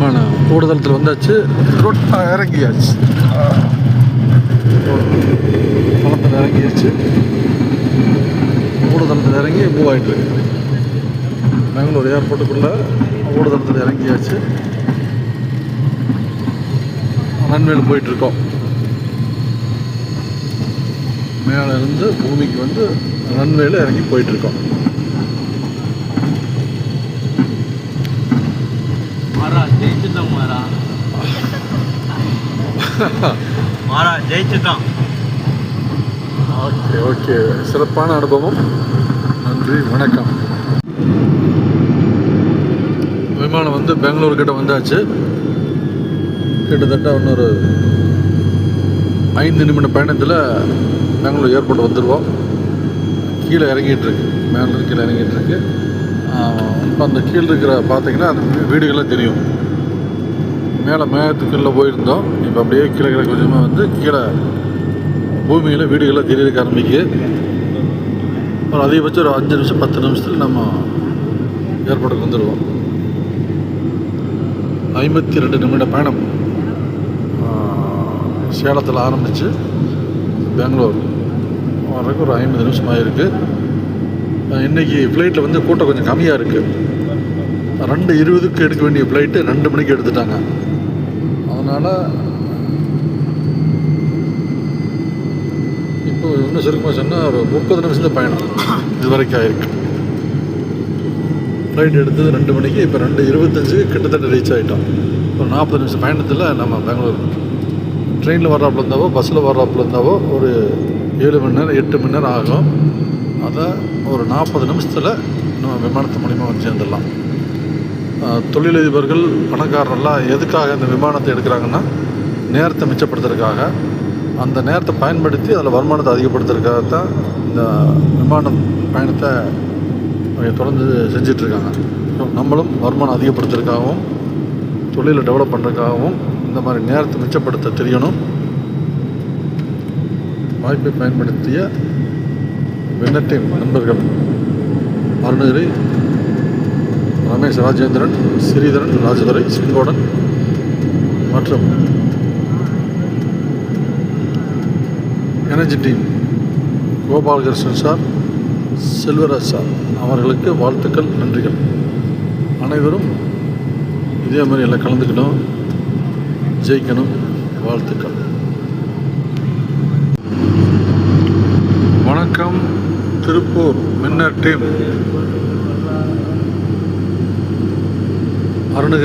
விமானம் கூடுதலத்தில் வந்தாச்சு. இறங்கியாச்சு. பழத்தில் இறங்கியாச்சு. கூடுதலத்தில் இறங்கி மூவ் ஆகிட்டு இருக்கு. பெங்களூர் ஏர்போர்ட்டுக்குள்ளே ஊடதளத்தில் இறங்கியாச்சு. ரன்வேல போயிட்டுருக்கோம் மேலே இருந்து பூமிக்கு வந்து ரன்வேல இறங்கி போயிட்டுருக்கோம் மாறா ஜெயிச்சுட்டோம் மாறா மாறா ஜெயிச்சுட்டோம். Okay okay. சிறப்பான அனுபவம். நன்றி வணக்கம். விமானம் வந்து பெங்களூர் கிட்ட வந்தாச்சு. கிட்டத்தட்ட இன்னொரு ஐந்து நிமிட பயணத்தில் பெங்களூர் ஏர்போர்ட் வந்துடுவோம் கீழே இறங்கிட்டுருக்கு. பெங்களூர் கீழே இறங்கிட்டுருக்கு. இப்போ அந்த கீழே இருக்கிற பார்த்தீங்கன்னா அந்த வீ- வீடுகள்லாம் தெரியும். மேலே மேகத்துக்குள்ளே போயிருந்தோம். இப்போ அப்படியே கீழே கீழே கொஞ்சமாக வந்து கீழே பூமியில் வீடுகள்லாம் தெரியறதுக்கு ஆரம்பிக்கு ஒரு அதிகபட்சம் ஒரு அஞ்சு நிமிஷம் பத்து நிமிஷத்தில் நம்ம ஏர்போர்ட்டுக்கு வந்துடுவோம். ஐம்பத்தி ரெண்டு நிமிட பயணம் சேலத்தில் ஆரம்பித்து பெங்களூர். வர்றதுக்கு ஒரு ஐம்பது நிமிஷம் ஆகிருக்கு இன்றைக்கி ஃப்ளைட்டில் வந்து கூட்டம் கொஞ்சம் கம்மியாக இருக்குது ரெண்டு இருபதுக்கு எடுக்க வேண்டிய ஃப்ளைட்டு ரெண்டு மணிக்கு எடுத்துட்டாங்க. அதனால் இப்போ இன்னும் சுருக்கமாக சொன்னால் ஒரு முப்பது நிமிஷத்து பயணம். இது வரைக்கும் ஆயிருக்கு. ஃப்ளைட் எடுத்தது ரெண்டு மணிக்கு இப்போ ரெண்டு இருபத்தஞ்சு கிட்டத்தட்ட ரீச் ஆகிட்டோம் ஒரு நாற்பது நிமிஷம் பயணத்தில் நம்ம பெங்களூர். ட்ரெயினில் வர்றாப்புல இருந்தாவோ பஸ்ஸில் வர்றாப்புல இருந்தாவோ ஒரு ஏழு மணி நேரம் எட்டு மணி நேரம் ஆகும். அதை ஒரு நாற்பது நிமிஷத்தில் நம்ம விமானத்து மூலிமா வந்து சேர்ந்துடலாம். தொழிலதிபர்கள் பணக்காரர்கள்லாம் எதுக்காக இந்த விமானத்தை எடுக்கிறாங்கன்னா நேரத்தை மிச்சப்படுத்துறதுக்காக. அந்த நேரத்தை பயன்படுத்தி அதில் வருமானத்தை அதிகப்படுத்துறதுக்காக தான் இந்த விமானம் பயணத்தை தொடர்ந்து செஞ்சிட்ருக்காங்க. ஸோ நம்மளும் வருமானம் அதிகப்படுத்துறதுக்காகவும் தொழிலை டெவலப் பண்ணுறதுக்காகவும் இந்த மாதிரி நேரத்தை மிச்சப்படுத்த தெரியணும். வாய்ப்பை பயன்படுத்திய விண்ணட்டின் நண்பர்கள் அருணகிரி ரமேஷ் ராஜேந்திரன் ஸ்ரீதரன் ராஜதுரை செங்கோடன் மற்றும் energy team Gopalakrishnan sir Selvaraj sir அவர்களுக்கு வாழ்த்துக்கள் நன்றிகள். அனைவரும் இதே மாதிரி எல்லாம் கலந்துக்கணும் ஜெயிக்கணும் வாழ்த்துக்கள். வணக்கம் திருப்பூர் மின்னர் டீம். அருணகிரி